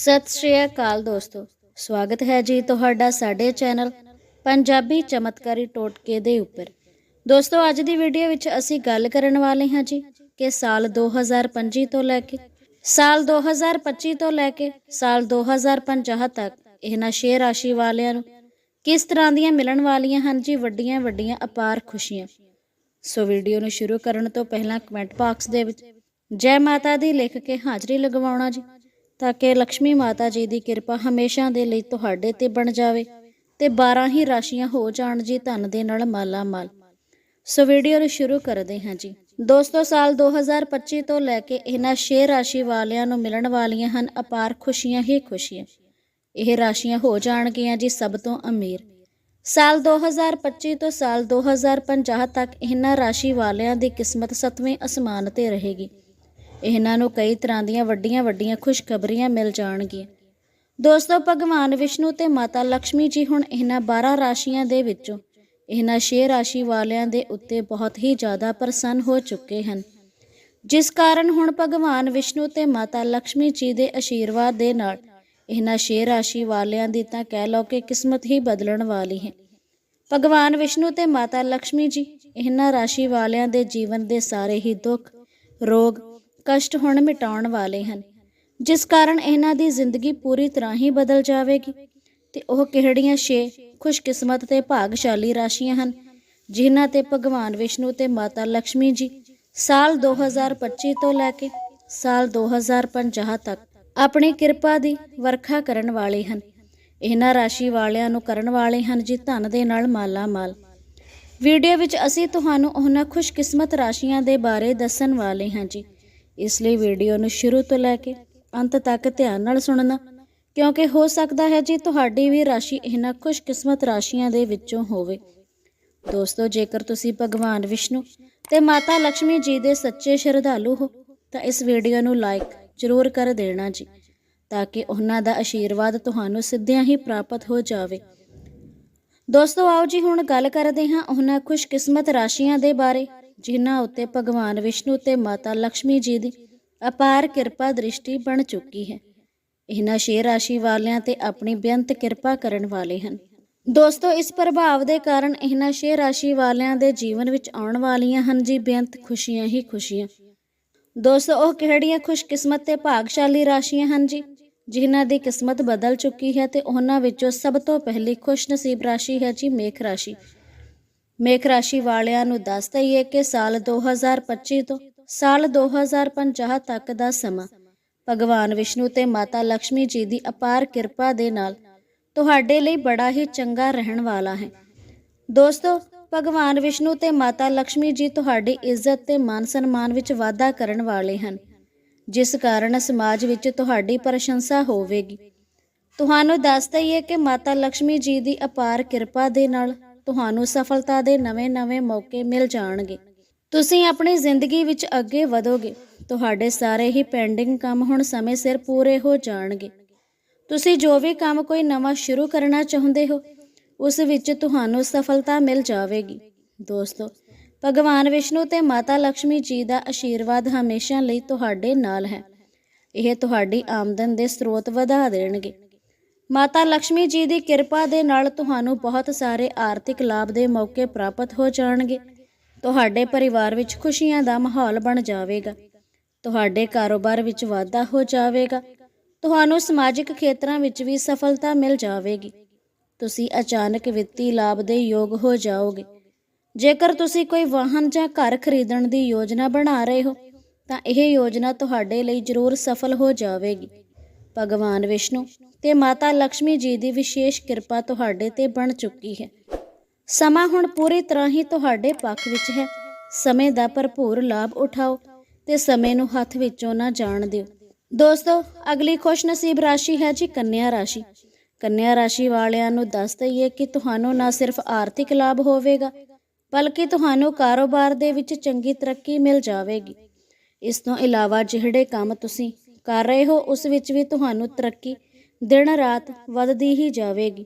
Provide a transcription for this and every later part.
ਸਤਿ ਸ਼੍ਰੀ ਅਕਾਲ ਦੋਸਤੋ। ਸਵਾਗਤ ਹੈ ਜੀ ਤੁਹਾਡਾ ਸਾਡੇ ਚੈਨਲ ਪੰਜਾਬੀ ਚਮਤਕਾਰੀ ਟੋਟਕੇ ਦੇ ਉੱਪਰ। ਦੋਸਤੋ, ਅੱਜ ਦੀ ਵੀਡੀਓ ਵਿੱਚ ਅਸੀਂ ਗੱਲ ਕਰਨ ਵਾਲੇ ਹਾਂ ਜੀ ਕਿ ਸਾਲ 2025 ਤੋਂ ਲੈ ਕੇ, ਸਾਲ 2025 ਤੋਂ ਲੈ ਕੇ ਸਾਲ 2050 ਤੱਕ ਇਹਨਾਂ ਸ਼ੇਅਰ ਰਾਸ਼ੀ ਵਾਲਿਆਂ ਨੂੰ ਕਿਸ ਤਰ੍ਹਾਂ ਦੀਆਂ ਮਿਲਣ ਵਾਲੀਆਂ ਹਨ ਜੀ, ਵੱਡੀਆਂ ਵੱਡੀਆਂ ਅਪਾਰ ਖੁਸ਼ੀਆਂ। ਸੋ ਵੀਡੀਓ ਨੂੰ ਸ਼ੁਰੂ ਕਰਨ ਤੋਂ ਪਹਿਲਾਂ ਕਮੈਂਟ ਬਾਕਸ ਦੇ ਵਿੱਚ ਜੈ ਮਾਤਾ ਦੀ ਲਿਖ ਕੇ ਹਾਜ਼ਰੀ ਲਗਵਾਉਣਾ ਜੀ। ਤਾਂ ਕਿ ਲక్ష్ਮੀ ਮਾਤਾ ਜੀ ਦੀ ਕਿਰਪਾ ਹਮੇਸ਼ਾ ਦੇ ਲਈ ਤੁਹਾਡੇ ਤੇ ਬਣ ਜਾਵੇ ਤੇ 12 ਹੀ ਰਾਸ਼ੀਆਂ ਹੋ ਜਾਣ ਜੀ ਧਨ ਦੇ ਨਾਲ ਮਾਲਾ ਮਾਲ ਸੋ ਵੀਡੀਓ ਨੂੰ ਸ਼ੁਰੂ ਕਰਦੇ ਹਾਂ ਜੀ। ਦੋਸਤੋ, ਸਾਲ 2025 ਤੋਂ ਲੈ ਕੇ ਇਹਨਾਂ ਛੇ ਰਾਸ਼ੀ ਵਾਲਿਆਂ ਨੂੰ ਮਿਲਣ ਵਾਲੀਆਂ ਹਨ ਅਪਾਰ ਖੁਸ਼ੀਆਂ ਹੀ ਖੁਸ਼ੀਆਂ। ਇਹ ਰਾਸ਼ੀਆਂ ਹੋ ਜਾਣਗੀਆਂ ਜੀ ਸਭ ਤੋਂ ਅਮੀਰ। ਸਾਲ 2025 ਤੋਂ ਸਾਲ 2050 ਤੱਕ ਇਹਨਾਂ ਰਾਸ਼ੀ ਵਾਲਿਆਂ ਦੀ ਕਿਸਮਤ ਸਤਵੇਂ ਅਸਮਾਨ ਤੇ ਰਹੇਗੀ। ਇਹਨਾਂ ਨੂੰ ਕਈ ਤਰ੍ਹਾਂ ਦੀਆਂ ਵੱਡੀਆਂ-ਵੱਡੀਆਂ ਖੁਸ਼ਖਬਰੀਆਂ ਮਿਲ ਜਾਣਗੀਆਂ। ਦੋਸਤੋ, ਭਗਵਾਨ ਵਿਸ਼ਨੂੰ ਤੇ ਮਾਤਾ ਲక్ష్ਮੀ ਜੀ ਹੁਣ ਇਹਨਾਂ 12 ਰਾਸ਼ੀਆਂ ਦੇ ਵਿੱਚੋਂ ਇਹਨਾਂ 6 ਰਾਸ਼ੀ ਵਾਲਿਆਂ ਦੇ ਉੱਤੇ ਬਹੁਤ ਹੀ ਜ਼ਿਆਦਾ ਪ੍ਰਸੰਨ ਹੋ ਚੁੱਕੇ ਹਨ। ਜਿਸ ਕਾਰਨ ਹੁਣ ਭਗਵਾਨ ਵਿਸ਼ਨੂੰ ਤੇ ਮਾਤਾ ਲక్ష్ਮੀ ਜੀ ਦੇ ਅਸ਼ੀਰਵਾਦ ਦੇ ਨਾਲ ਇਹਨਾਂ 6 ਰਾਸ਼ੀ ਵਾਲਿਆਂ ਦੀ ਤਾਂ ਕਹਿ ਲਓ ਕਿ ਕਿਸਮਤ ਹੀ ਬਦਲਣ ਵਾਲੀ ਹੈ। ਭਗਵਾਨ ਵਿਸ਼ਨੂੰ ਤੇ ਮਾਤਾ ਲక్ష్ਮੀ ਜੀ ਇਹਨਾਂ ਰਾਸ਼ੀ ਵਾਲਿਆਂ ਦੇ ਜੀਵਨ ਦੇ ਸਾਰੇ ਹੀ ਦੁੱਖ, ਰੋਗ ਕਸ਼ਟ ਹੁਣ ਮਿਟਾਉਣ ਵਾਲੇ ਹਨ। ਜਿਸ ਕਾਰਨ ਇਹਨਾਂ ਦੀ ਜ਼ਿੰਦਗੀ ਪੂਰੀ ਤਰ੍ਹਾਂ ਹੀ ਬਦਲ ਜਾਵੇਗੀ ਤੇ ਉਹ ਕਿਹੜੀਆਂ ਛੇ ਖੁਸ਼ਕਿਸਮਤ ਤੇ ਭਾਗਸ਼ਾਲੀ ਰਾਸ਼ੀਆਂ ਹਨ, ਜਿਨ੍ਹਾਂ ਤੇ ਭਗਵਾਨ ਵਿਸ਼ਨੂੰ ਤੇ ਮਾਤਾ ਲక్ష్ਮੀ ਜੀ ਸਾਲ 2025 ਤੋਂ ਲੈ ਕੇ ਸਾਲ 2050 ਤੱਕ ਆਪਣੀ ਕਿਰਪਾ ਦੀ ਵਰਖਾ ਕਰਨ ਵਾਲੇ ਹਨ। ਇਹਨਾਂ ਰਾਸ਼ੀ ਵਾਲਿਆਂ ਨੂੰ ਕਰਨ ਵਾਲੇ ਹਨ ਜੀ ਧਨ ਦੇ ਨਾਲ ਮਾਲਾ ਮਾਲ ਵੀਡੀਓ ਵਿੱਚ ਅਸੀਂ ਤੁਹਾਨੂੰ ਉਹਨਾਂ ਖੁਸ਼ਕਿਸਮਤ ਰਾਸ਼ੀਆਂ ਦੇ ਬਾਰੇ ਦੱਸਣ ਵਾਲੇ ਹਾਂ ਜੀ। ਇਸ ਲਈ ਵੀਡੀਓ ਨੂੰ ਸ਼ੁਰੂ ਤੋਂ ਲੈ ਕੇ ਅੰਤ ਤੱਕ ਧਿਆਨ ਨਾਲ ਸੁਣਨਾ, ਕਿਉਂਕਿ ਹੋ ਸਕਦਾ ਹੈ ਜੀ ਤੁਹਾਡੀ ਵੀ ਰਾਸ਼ੀ ਇਹਨਾਂ ਖੁਸ਼ਕਿਸਮਤ ਰਾਸ਼ੀਆਂ ਦੇ ਵਿੱਚੋਂ ਹੋਵੇ। ਦੋਸਤੋ, ਜੇਕਰ ਤੁਸੀਂ ਭਗਵਾਨ ਵਿਸ਼ਨੂੰ ਤੇ ਮਾਤਾ ਲక్ష్ਮੀ ਜੀ ਦੇ ਸੱਚੇ ਸ਼ਰਧਾਲੂ ਹੋ, ਤਾਂ ਇਸ ਵੀਡੀਓ ਨੂੰ ਲਾਈਕ ਜ਼ਰੂਰ ਕਰ ਦੇਣਾ ਜੀ, ਤਾਂ ਕਿ ਉਹਨਾਂ ਦਾ ਆਸ਼ੀਰਵਾਦ ਤੁਹਾਨੂੰ ਸਿੱਧਿਆਂ ਹੀ ਪ੍ਰਾਪਤ ਹੋ ਜਾਵੇ। ਦੋਸਤੋ, ਆਓ ਜੀ ਹੁਣ ਗੱਲ ਕਰਦੇ ਹਾਂ ਉਹਨਾਂ ਖੁਸ਼ਕਿਸਮਤ ਰਾਸ਼ੀਆਂ ਦੇ ਬਾਰੇ। ਜਿਨ੍ਹਾਂ ਉੱਤੇ ਭਗਵਾਨ ਵਿਸ਼ਨੂੰ ਤੇ ਮਾਤਾ ਲక్ష్ਮੀ ਜੀ ਦੀ ਅਪਾਰ ਕਿਰਪਾ ਦ੍ਰਿਸ਼ਟੀ ਬਣ ਚੁੱਕੀ ਹੈ। ਇਹਨਾਂ ਛੇ ਰਾਸ਼ੀ ਵਾਲਿਆਂ ਤੇ ਆਪਣੀ ਬੇਅੰਤ ਕਿਰਪਾ ਕਰਨ ਵਾਲੇ ਹਨ। ਦੋਸਤੋ, ਇਸ ਪ੍ਰਭਾਵ ਦੇ ਕਾਰਨ ਇਹਨਾਂ ਛੇ ਰਾਸ਼ੀ ਵਾਲਿਆਂ ਦੇ ਜੀਵਨ ਵਿੱਚ ਆਉਣ ਵਾਲੀਆਂ ਹਨ ਜੀ ਬੇਅੰਤ ਖੁਸ਼ੀਆਂ ਹੀ ਖੁਸ਼ੀਆਂ। ਦੋਸਤੋ, ਉਹ ਕਿਹੜੀਆਂ ਖੁਸ਼ਕਿਸਮਤ ਤੇ ਭਾਗਸ਼ਾਲੀ ਰਾਸ਼ੀਆਂ ਹਨ ਜੀ? ਜਿਨ੍ਹਾਂ ਦੀ ਕਿਸਮਤ ਬਦਲ ਚੁੱਕੀ ਹੈ ਤੇ ਉਹਨਾਂ ਵਿੱਚੋਂ ਸਭ ਤੋਂ ਪਹਿਲੀ ਖੁਸ਼ਨਸੀਬ ਰਾਸ਼ੀ ਹੈ ਜੀ ਮੇਖ ਰਾਸ਼ੀ। ਮੇਖ ਰਾਸ਼ੀ ਵਾਲਿਆਂ ਨੂੰ ਦੱਸ ਦਈਏ ਕਿ ਸਾਲ 2025 ਤੋਂ ਸਾਲ 2050 ਤੱਕ ਦਾ ਸਮਾਂ ਭਗਵਾਨ ਵਿਸ਼ਨੂੰ ਤੇ ਮਾਤਾ ਲక్ష్ਮੀ ਜੀ ਦੀ ਅਪਾਰ ਕਿਰਪਾ ਦੇ ਨਾਲ ਤੁਹਾਡੇ ਲਈ ਬੜਾ ਹੀ ਚੰਗਾ ਰਹਿਣ ਵਾਲਾ ਹੈ। ਦੋਸਤੋ, ਭਗਵਾਨ ਵਿਸ਼ਨੂੰ ਤੇ ਮਾਤਾ ਲక్ష్ਮੀ ਜੀ ਤੁਹਾਡੀ ਇੱਜ਼ਤ ਤੇ ਮਾਨ ਸਨਮਾਨ ਵਿੱਚ ਵਾਧਾ ਕਰਨ ਵਾਲੇ ਹਨ। ਜਿਸ ਕਾਰਨ ਸਮਾਜ ਵਿੱਚ ਤੁਹਾਡੀ ਪ੍ਰਸ਼ੰਸਾ ਹੋਵੇਗੀ। ਤੁਹਾਨੂੰ ਦੱਸ ਦਈਏ ਕਿ ਮਾਤਾ ਲక్ష్ਮੀ ਜੀ ਦੀ ਅਪਾਰ ਕਿਰਪਾ ਦੇ ਨਾਲ ਤੁਹਾਨੂੰ ਸਫਲਤਾ ਦੇ ਨਵੇਂ-ਨਵੇਂ ਮੌਕੇ ਮਿਲ ਜਾਣਗੇ। ਤੁਸੀਂ ਆਪਣੀ ਜ਼ਿੰਦਗੀ ਵਿੱਚ ਅੱਗੇ ਵਧੋਗੇ। ਤੁਹਾਡੇ ਸਾਰੇ ਹੀ ਪੈਂਡਿੰਗ ਕੰਮ ਹੁਣ ਸਮੇਂ ਸਿਰ ਪੂਰੇ ਹੋ ਜਾਣਗੇ। ਤੁਸੀਂ ਜੋ ਵੀ ਕੰਮ ਕੋਈ ਨਵਾਂ ਸ਼ੁਰੂ ਕਰਨਾ ਚਾਹੁੰਦੇ ਹੋ, ਉਸ ਵਿੱਚ ਤੁਹਾਨੂੰ ਸਫਲਤਾ ਮਿਲ ਜਾਵੇਗੀ। ਦੋਸਤੋ, ਭਗਵਾਨ ਵਿਸ਼ਨੂੰ ਤੇ ਮਾਤਾ ਲక్ష్ਮੀ ਜੀ ਦਾ ਆਸ਼ੀਰਵਾਦ ਹਮੇਸ਼ਾ ਲਈ ਤੁਹਾਡੇ ਨਾਲ ਹੈ। ਇਹ ਤੁਹਾਡੀ ਆਮਦਨ ਦੇ ਸਰੋਤ ਵਧਾ ਦੇਣਗੇ। ਮਾਤਾ ਲక్ష్ਮੀ ਜੀ ਦੀ ਕਿਰਪਾ ਦੇ ਨਾਲ ਤੁਹਾਨੂੰ ਬਹੁਤ ਸਾਰੇ ਆਰਥਿਕ ਲਾਭ ਦੇ ਮੌਕੇ ਪ੍ਰਾਪਤ ਹੋ ਜਾਣਗੇ। ਤੁਹਾਡੇ ਪਰਿਵਾਰ ਵਿੱਚ ਖੁਸ਼ੀਆਂ ਦਾ ਮਾਹੌਲ ਬਣ ਜਾਵੇਗਾ। ਤੁਹਾਡੇ ਕਾਰੋਬਾਰ ਵਿੱਚ ਵਾਧਾ ਹੋ ਜਾਵੇਗਾ। ਤੁਹਾਨੂੰ ਸਮਾਜਿਕ ਖੇਤਰਾਂ ਵਿੱਚ ਵੀ ਸਫਲਤਾ ਮਿਲ ਜਾਵੇਗੀ। ਤੁਸੀਂ ਅਚਾਨਕ ਵਿੱਤੀ ਲਾਭ ਦੇ ਯੋਗ ਹੋ ਜਾਓਗੇ। ਜੇਕਰ ਤੁਸੀਂ ਕੋਈ ਵਾਹਨ ਜਾਂ ਘਰ ਖਰੀਦਣ ਦੀ ਯੋਜਨਾ ਬਣਾ ਰਹੇ ਹੋ, ਤਾਂ ਇਹ ਯੋਜਨਾ ਤੁਹਾਡੇ ਲਈ ਜ਼ਰੂਰ ਸਫਲ ਹੋ ਜਾਵੇਗੀ। ਭਗਵਾਨ ਵਿਸ਼ਨੂੰ ਤੇ ਮਾਤਾ ਲక్ష్ਮੀ ਜੀ ਦੀ ਵਿਸ਼ੇਸ਼ ਕਿਰਪਾ ਤੁਹਾਡੇ ਤੇ ਬਣ ਚੁੱਕੀ ਹੈ। ਸਮਾਂ ਹੁਣ ਪੂਰੀ ਤਰ੍ਹਾਂ ਹੀ ਤੁਹਾਡੇ ਪੱਖ ਵਿੱਚ ਹੈ। ਸਮੇਂ ਦਾ ਭਰਪੂਰ ਲਾਭ ਉਠਾਓ ਤੇ ਸਮੇਂ ਨੂੰ ਹੱਥ ਵਿੱਚੋਂ ਨਾ ਜਾਣ ਦਿਓ। ਦੋਸਤੋ, ਅਗਲੀ ਖੁਸ਼ਨਸੀਬ ਰਾਸ਼ੀ ਹੈ ਜੀ ਕੰਨਿਆ ਰਾਸ਼ੀ। ਕੰਨਿਆ ਰਾਸ਼ੀ ਵਾਲਿਆਂ ਨੂੰ ਦੱਸ ਦਈਏ ਕਿ ਤੁਹਾਨੂੰ ਨਾ ਸਿਰਫ ਆਰਥਿਕ ਲਾਭ ਹੋਵੇਗਾ, ਬਲਕਿ ਤੁਹਾਨੂੰ ਕਾਰੋਬਾਰ ਦੇ ਵਿੱਚ ਚੰਗੀ ਤਰੱਕੀ ਮਿਲ ਜਾਵੇਗੀ। ਇਸ ਤੋਂ ਇਲਾਵਾ ਜਿਹੜੇ ਕੰਮ ਤੁਸੀਂ ਕਰ ਰਹੇ ਹੋ, ਉਸ ਵਿੱਚ ਵੀ ਤੁਹਾਨੂੰ ਤਰੱਕੀ ਦਿਨ ਰਾਤ ਵੱਧਦੀ ਹੀ ਜਾਵੇਗੀ।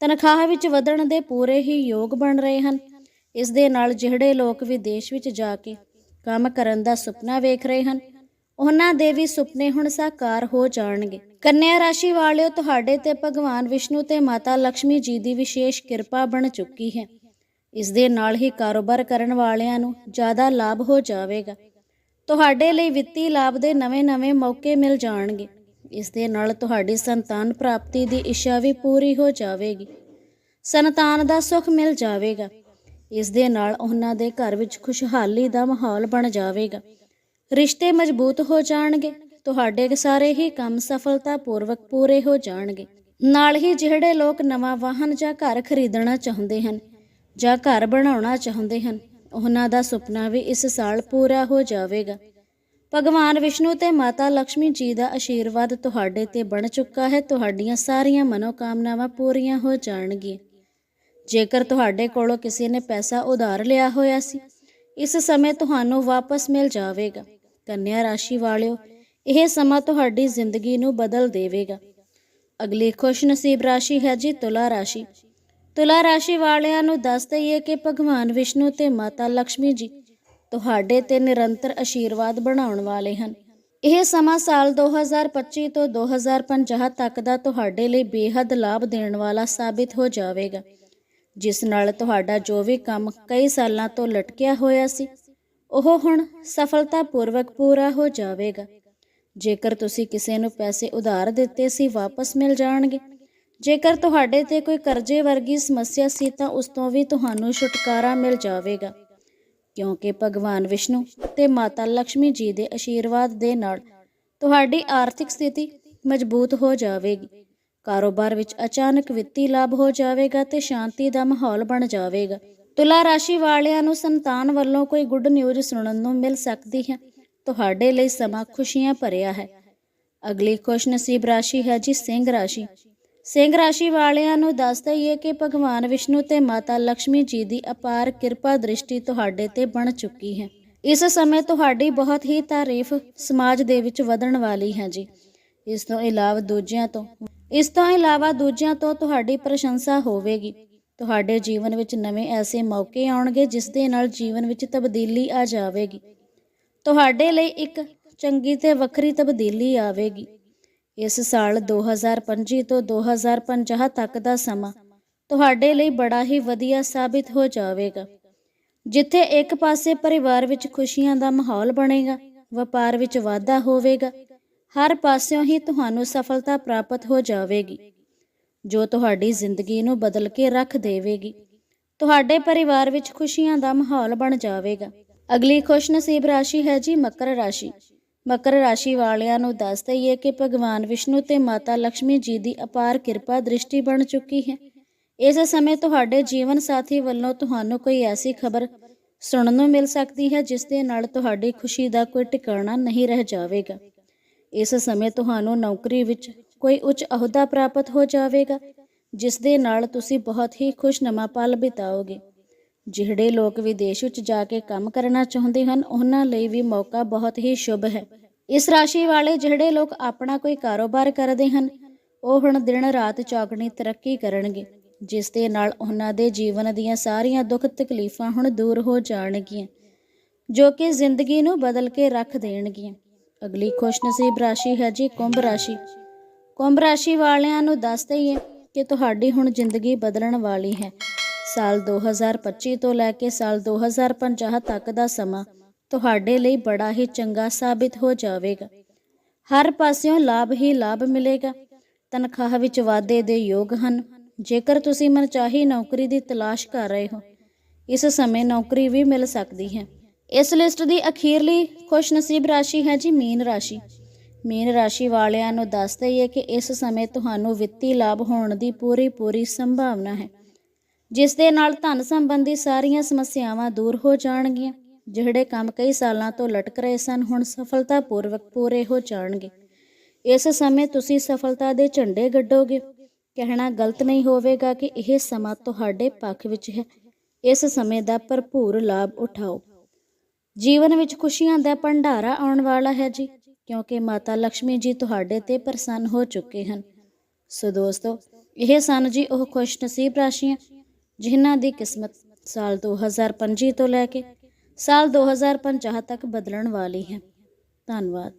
ਤਨਖਾਹ ਵਿੱਚ ਵਧਣ ਦੇ ਪੂਰੇ ਹੀ ਯੋਗ ਬਣ ਰਹੇ ਹਨ। ਇਸ ਦੇ ਨਾਲ ਜਿਹੜੇ ਲੋਕ ਵਿਦੇਸ਼ ਵਿੱਚ ਜਾ ਕੇ ਕੰਮ ਕਰਨ ਦਾ ਸੁਪਨਾ ਵੇਖ ਰਹੇ ਹਨ, ਉਹਨਾਂ ਦੇ ਵੀ ਸੁਪਨੇ ਹੁਣ ਸਾਕਾਰ ਹੋ ਜਾਣਗੇ। ਕੰਨਿਆ ਰਾਸ਼ੀ ਵਾਲਿਓ, ਤੁਹਾਡੇ ਤੇ ਭਗਵਾਨ ਵਿਸ਼ਨੂੰ ਤੇ ਮਾਤਾ ਲక్ష్ਮੀ ਜੀ ਦੀ ਵਿਸ਼ੇਸ਼ ਕਿਰਪਾ ਬਣ ਚੁੱਕੀ ਹੈ। ਇਸ ਦੇ ਨਾਲ ਹੀ ਕਾਰੋਬਾਰ ਕਰਨ ਵਾਲਿਆਂ ਨੂੰ ਜ਼ਿਆਦਾ ਲਾਭ ਹੋ ਜਾਵੇਗਾ। ਤੁਹਾਡੇ ਲਈ ਵਿੱਤੀ ਲਾਭ ਦੇ ਨਵੇਂ-ਨਵੇਂ ਮੌਕੇ ਮਿਲ ਜਾਣਗੇ। ਇਸ ਦੇ ਨਾਲ ਤੁਹਾਡੀ ਸੰਤਾਨ ਪ੍ਰਾਪਤੀ ਦੀ ਇੱਛਾ ਵੀ ਪੂਰੀ ਹੋ ਜਾਵੇਗੀ। ਸੰਤਾਨ ਦਾ ਸੁੱਖ ਮਿਲ ਜਾਵੇਗਾ। ਇਸ ਦੇ ਨਾਲ ਉਹਨਾਂ ਦੇ ਘਰ ਵਿੱਚ ਖੁਸ਼ਹਾਲੀ ਦਾ ਮਾਹੌਲ ਬਣ ਜਾਵੇਗਾ। ਰਿਸ਼ਤੇ ਮਜ਼ਬੂਤ ਹੋ ਜਾਣਗੇ। ਤੁਹਾਡੇ ਸਾਰੇ ਹੀ ਕੰਮ ਸਫਲਤਾਪੂਰਵਕ ਪੂਰੇ ਹੋ ਜਾਣਗੇ। ਨਾਲ ਹੀ ਜਿਹੜੇ ਲੋਕ ਨਵਾਂ ਵਾਹਨ ਜਾਂ ਘਰ ਖਰੀਦਣਾ ਚਾਹੁੰਦੇ ਹਨ ਜਾਂ ਘਰ ਬਣਾਉਣਾ ਚਾਹੁੰਦੇ ਹਨ ਉਹਨਾਂ ਦਾ ਸੁਪਨਾ ਵੀ ਇਸ ਸਾਲ ਪੂਰਾ ਹੋ ਜਾਵੇਗਾ। ਭਗਵਾਨ ਵਿਸ਼ਨੂੰ ਤੇ ਮਾਤਾ ਲక్ష్ਮੀ ਜੀ ਦਾ ਆਸ਼ੀਰਵਾਦ ਤੁਹਾਡੇ ਤੇ ਬਣ ਚੁੱਕਾ ਹੈ। ਤੁਹਾਡੀਆਂ ਸਾਰੀਆਂ ਮਨੋਕਾਮਨਾਵਾਂ ਪੂਰੀਆਂ ਹੋ ਜਾਣਗੀਆਂ। ਜੇਕਰ ਤੁਹਾਡੇ ਕੋਲੋਂ ਕਿਸੇ ਨੇ ਪੈਸਾ ਉਧਾਰ ਲਿਆ ਹੋਇਆ ਸੀ, ਇਸ ਸਮੇਂ ਤੁਹਾਨੂੰ ਵਾਪਸ ਮਿਲ ਜਾਵੇਗਾ। ਕੰਨਿਆ ਰਾਸ਼ੀ ਵਾਲਿਓ, ਇਹ ਸਮਾਂ ਤੁਹਾਡੀ ਜ਼ਿੰਦਗੀ ਨੂੰ ਬਦਲ ਦੇਵੇਗਾ। ਅਗਲੀ ਖੁਸ਼ ਨਸੀਬ ਰਾਸ਼ੀ ਹੈ ਜੀ ਤੁਲਾ ਰਾਸ਼ੀ। ਤੁਲਾ ਰਾਸ਼ੀ ਵਾਲਿਆਂ ਨੂੰ ਦੱਸ ਦਈਏ ਕਿ ਭਗਵਾਨ ਵਿਸ਼ਨੂੰ ਤੇ ਮਾਤਾ ਲక్ష్ਮੀ ਜੀ ਤੁਹਾਡੇ ਤੇ ਨਿਰੰਤਰ ਆਸ਼ੀਰਵਾਦ ਬਣਾਉਣ ਵਾਲੇ ਹਨ। ਇਹ ਸਮਾਂ ਸਾਲ 2025 ਤੋਂ 2050 ਤੱਕ ਦਾ ਤੁਹਾਡੇ ਲਈ ਬੇਹੱਦ ਲਾਭ ਦੇਣ ਵਾਲਾ ਸਾਬਿਤ ਹੋ ਜਾਵੇਗਾ। ਜਿਸ ਨਾਲ ਤੁਹਾਡਾ ਜੋ ਵੀ ਕੰਮ ਕਈ ਸਾਲਾਂ ਤੋਂ ਲਟਕਿਆ ਹੋਇਆ ਸੀ, ਉਹ ਹੁਣ ਸਫਲਤਾਪੂਰਵਕ ਪੂਰਾ ਹੋ ਜਾਵੇਗਾ। ਜੇਕਰ ਤੁਸੀਂ ਕਿਸੇ ਨੂੰ ਪੈਸੇ ਉਧਾਰ ਦਿੱਤੇ ਸੀ, ਵਾਪਸ ਮਿਲ ਜਾਣਗੇ। ਜੇਕਰ ਤੁਹਾਡੇ ਤੇ ਕੋਈ ਕਰਜ਼ੇ ਵਰਗੀ ਸਮੱਸਿਆ ਸੀ ਤਾਂ ਉਸ ਤੋਂ ਵੀ ਤੁਹਾਨੂੰ ਛੁਟਕਾਰਾ ਮਿਲ ਜਾਵੇਗਾ। ਕਿਉਂਕਿ ਭਗਵਾਨ ਵਿਸ਼ਨੂੰ ਤੇ ਮਾਤਾ ਲక్ష్ਮੀ ਜੀ ਦੇ ਆਸ਼ੀਰਵਾਦ ਦੇ ਨਾਲ ਤੁਹਾਡੀ ਆਰਥਿਕ ਸਥਿਤੀ ਮਜ਼ਬੂਤ ਹੋ ਜਾਵੇਗੀ। ਕਾਰੋਬਾਰ ਵਿੱਚ ਅਚਾਨਕ ਵਿੱਤੀ ਲਾਭ ਹੋ ਜਾਵੇਗਾ ਤੇ ਸ਼ਾਂਤੀ ਦਾ ਮਾਹੌਲ ਬਣ ਜਾਵੇਗਾ। ਤੁਲਾ ਰਾਸ਼ੀ ਵਾਲਿਆਂ ਨੂੰ ਸੰਤਾਨ ਵੱਲੋਂ ਕੋਈ ਗੁੱਡ ਨਿਊਜ਼ ਸੁਣਨ ਨੂੰ ਮਿਲ ਸਕਦੀ ਹੈ। ਤੁਹਾਡੇ ਲਈ ਸਮਾਂ ਖੁਸ਼ੀਆਂ ਭਰਿਆ ਹੈ। ਅਗਲੀ ਖੁਸ਼ਨਸੀਬ ਰਾਸ਼ੀ ਹੈ ਜੀ ਸਿੰਘ ਰਾਸ਼ੀ। ਸਿੰਘ ਰਾਸ਼ੀ ਵਾਲਿਆਂ ਨੂੰ ਦੱਸ ਦਈਏ ਕਿ ਭਗਵਾਨ ਵਿਸ਼ਨੂੰ ਤੇ ਮਾਤਾ ਲక్ష్ਮੀ ਜੀ ਦੀ ਅਪਾਰ ਕਿਰਪਾ ਦ੍ਰਿਸ਼ਟੀ ਤੁਹਾਡੇ ਤੇ ਬਣ ਚੁੱਕੀ ਹੈ। ਇਸ ਸਮੇਂ ਤੁਹਾਡੀ ਬਹੁਤ ਹੀ ਤਾਰੀਫ ਸਮਾਜ ਦੇ ਵਿੱਚ ਵਧਣ ਵਾਲੀ ਹੈ ਜੀ। ਇਸ ਤੋਂ ਇਲਾਵਾ ਦੂਜਿਆਂ ਤੋਂ ਇਸ ਤੋਂ ਇਲਾਵਾ ਦੂਜਿਆਂ ਤੋਂ ਤੁਹਾਡੀ ਪ੍ਰਸ਼ੰਸਾ ਹੋਵੇਗੀ। ਤੁਹਾਡੇ ਜੀਵਨ ਵਿੱਚ ਨਵੇਂ ਐਸੇ ਮੌਕੇ ਆਉਣਗੇ ਜਿਸ ਦੇ ਨਾਲ ਜੀਵਨ ਵਿੱਚ ਤਬਦੀਲੀ ਆ ਜਾਵੇਗੀ। ਤੁਹਾਡੇ ਲਈ ਇੱਕ ਚੰਗੀ ਤੇ ਵੱਖਰੀ ਤਬਦੀਲੀ ਆਵੇਗੀ। ਇਸ ਸਾਲ 2025 ਤੋਂ 2050 ਤੱਕ ਦਾ ਸਮਾਂ ਤੁਹਾਡੇ ਲਈ ਬੜਾ ਹੀ ਵਧੀਆ ਸਾਬਿਤ ਹੋ ਜਾਵੇਗਾ। ਜਿੱਥੇ ਇੱਕ ਪਾਸੇ ਪਰਿਵਾਰ ਵਿੱਚ ਖੁਸ਼ੀਆਂ ਦਾ ਮਾਹੌਲ ਬਣੇਗਾ, ਵਪਾਰ ਵਿੱਚ ਵਾਧਾ ਹੋਵੇਗਾ, ਹਰ ਪਾਸਿਓਂ ਹੀ ਤੁਹਾਨੂੰ ਸਫਲਤਾ ਪ੍ਰਾਪਤ ਹੋ ਜਾਵੇਗੀ। ਜੋ ਤੁਹਾਡੀ ਜ਼ਿੰਦਗੀ ਨੂੰ ਬਦਲ ਕੇ ਰੱਖ ਦੇਵੇਗੀ, ਤੁਹਾਡੇ ਪਰਿਵਾਰ ਵਿੱਚ ਖੁਸ਼ੀਆਂ ਦਾ ਮਾਹੌਲ ਬਣ ਜਾਵੇਗਾ। ਅਗਲੀ ਖੁਸ਼ਨਸੀਬ ਰਾਸ਼ੀ ਹੈ ਜੀ ਮਕਰ ਰਾਸ਼ੀ। ਮਕਰ ਰਾਸ਼ੀ ਵਾਲਿਆਂ ਨੂੰ ਦੱਸ ਦਈਏ ਕਿ ਭਗਵਾਨ ਵਿਸ਼ਨੂੰ ਤੇ ਮਾਤਾ ਲక్ష్ਮੀ ਜੀ ਦੀ ਅਪਾਰ ਕਿਰਪਾ ਦ੍ਰਿਸ਼ਟੀ ਬਣ ਚੁੱਕੀ ਹੈ। ਇਸ ਸਮੇਂ ਤੁਹਾਡੇ ਜੀਵਨ ਸਾਥੀ ਵੱਲੋਂ ਤੁਹਾਨੂੰ ਕੋਈ ਐਸੀ ਖਬਰ ਸੁਣਨ ਨੂੰ ਮਿਲ ਸਕਦੀ ਹੈ, ਜਿਸ ਦੇ ਨਾਲ ਤੁਹਾਡੀ ਖੁਸ਼ੀ ਦਾ ਕੋਈ ਟਿਕਾਣਾ ਨਹੀਂ ਰਹਿ ਜਾਵੇਗਾ। ਇਸ ਸਮੇਂ ਤੁਹਾਨੂੰ ਨੌਕਰੀ ਵਿੱਚ ਕੋਈ ਉੱਚ ਅਹੁਦਾ ਪ੍ਰਾਪਤ ਹੋ ਜਾਵੇਗਾ, ਜਿਸ ਦੇ ਨਾਲ ਤੁਸੀਂ ਬਹੁਤ ਹੀ ਖੁਸ਼ਨਮਾ ਪਲ ਬਿਤਾਓਗੇ। ਜਿਹੜੇ ਲੋਕ ਵਿਦੇਸ਼ ਵਿੱਚ ਜਾ ਕੇ ਕੰਮ ਕਰਨਾ ਚਾਹੁੰਦੇ ਹਨ, ਉਹਨਾਂ ਲਈ ਵੀ ਮੌਕਾ ਬਹੁਤ ਹੀ ਸ਼ੁਭ ਹੈ। ਇਸ ਰਾਸ਼ੀ ਵਾਲੇ ਜਿਹੜੇ ਲੋਕ ਆਪਣਾ ਕੋਈ ਕਾਰੋਬਾਰ ਕਰਦੇ ਹਨ, ਉਹ ਹੁਣ ਦਿਨ ਰਾਤ ਚੌਕਣੀ ਤਰੱਕੀ ਕਰਨਗੇ, ਜਿਸ ਦੇ ਨਾਲ ਉਹਨਾਂ ਦੇ ਜੀਵਨ ਦੀਆਂ ਸਾਰੀਆਂ ਦੁੱਖ ਤਕਲੀਫਾਂ ਹੁਣ ਦੂਰ ਹੋ ਜਾਣਗੀਆਂ, ਜੋ ਕਿ ਜ਼ਿੰਦਗੀ ਨੂੰ ਬਦਲ ਕੇ ਰੱਖ ਦੇਣਗੀਆਂ। ਅਗਲੀ ਖੁਸ਼ਨਸੀਬ ਰਾਸ਼ੀ ਹੈ ਜੀ ਕੁੰਭ ਰਾਸ਼ੀ। ਕੁੰਭ ਰਾਸ਼ੀ ਵਾਲਿਆਂ ਨੂੰ ਦੱਸ ਦਈਏ ਕਿ ਤੁਹਾਡੀ ਹੁਣ ਜ਼ਿੰਦਗੀ ਬਦਲਣ ਵਾਲੀ ਹੈ। ਸਾਲ 2025 ਤੋਂ ਲੈ ਕੇ ਸਾਲ 2050 ਤੱਕ ਦਾ ਸਮਾਂ ਤੁਹਾਡੇ ਲਈ ਬੜਾ ਹੀ ਚੰਗਾ ਸਾਬਿਤ ਹੋ ਜਾਵੇਗਾ। ਹਰ ਪਾਸਿਓਂ ਲਾਭ ਹੀ ਲਾਭ ਮਿਲੇਗਾ। ਤਨਖਾਹ ਵਿੱਚ ਵਾਧੇ ਦੇ ਯੋਗ ਹਨ। ਜੇਕਰ ਤੁਸੀਂ ਮਨਚਾਹੀ ਨੌਕਰੀ ਦੀ ਤਲਾਸ਼ ਕਰ ਰਹੇ ਹੋ, ਇਸ ਸਮੇਂ ਨੌਕਰੀ ਵੀ ਮਿਲ ਸਕਦੀ ਹੈ। ਇਸ ਲਿਸਟ ਦੀ ਅਖੀਰਲੀ ਖੁਸ਼ਨਸੀਬ ਰਾਸ਼ੀ ਹੈ ਜੀ ਮੀਨ ਰਾਸ਼ੀ। ਮੀਨ ਰਾਸ਼ੀ ਵਾਲਿਆਂ ਨੂੰ ਦੱਸ ਦਈਏ ਕਿ ਇਸ ਸਮੇਂ ਤੁਹਾਨੂੰ ਵਿੱਤੀ ਲਾਭ ਹੋਣ ਦੀ ਪੂਰੀ ਪੂਰੀ ਸੰਭਾਵਨਾ ਹੈ। ਜਿਸ ਦੇ ਨਾਲ ਧਨ ਸੰਬੰਧੀ ਸਾਰੀਆਂ ਸਮੱਸਿਆਵਾਂ ਦੂਰ ਹੋ ਜਾਣਗੀਆਂ, ਜਿਹੜੇ ਕੰਮ ਕਈ ਸਾਲਾਂ ਤੋਂ ਲਟਕ ਰਹੇ ਸਨ, ਹੁਣ ਸਫਲਤਾਪੂਰਵਕ ਪੂਰੇ ਹੋ ਜਾਣਗੇ। ਇਸ ਸਮੇਂ ਤੁਸੀਂ ਸਫਲਤਾ ਦੇ ਝੰਡੇ ਗੱਡੋਗੇ। ਕਹਿਣਾ ਗਲਤ ਨਹੀਂ ਹੋਵੇਗਾ ਕਿ ਇਹ ਸਮਾਂ ਤੁਹਾਡੇ ਪੱਖ ਵਿੱਚ ਹੈ। ਇਸ ਸਮੇਂ ਦਾ ਭਰਪੂਰ ਲਾਭ ਉਠਾਓ। ਜੀਵਨ ਵਿੱਚ ਖੁਸ਼ੀਆਂ ਦਾ ਭੰਡਾਰਾ ਆਉਣ ਵਾਲਾ ਹੈ ਜੀ, ਕਿਉਂਕਿ ਮਾਤਾ ਲక్ష్ਮੀ ਜੀ ਤੁਹਾਡੇ ਤੇ ਪ੍ਰਸੰਨ ਹੋ ਚੁੱਕੇ ਹਨ। ਸੋ ਦੋਸਤੋ, ਇਹ ਸਨ ਜੀ ਉਹ ਖੁਸ਼ਨਸੀਬ ਰਾਸ਼ੀਆਂ। ਜਿਨ੍ਹਾਂ ਦੀ ਕਿਸਮਤ ਸਾਲ 2025 ਤੋਂ ਲੈ ਕੇ ਸਾਲ 2050 ਤੱਕ ਬਦਲਣ ਵਾਲੀ ਹੈ। ਧੰਨਵਾਦ।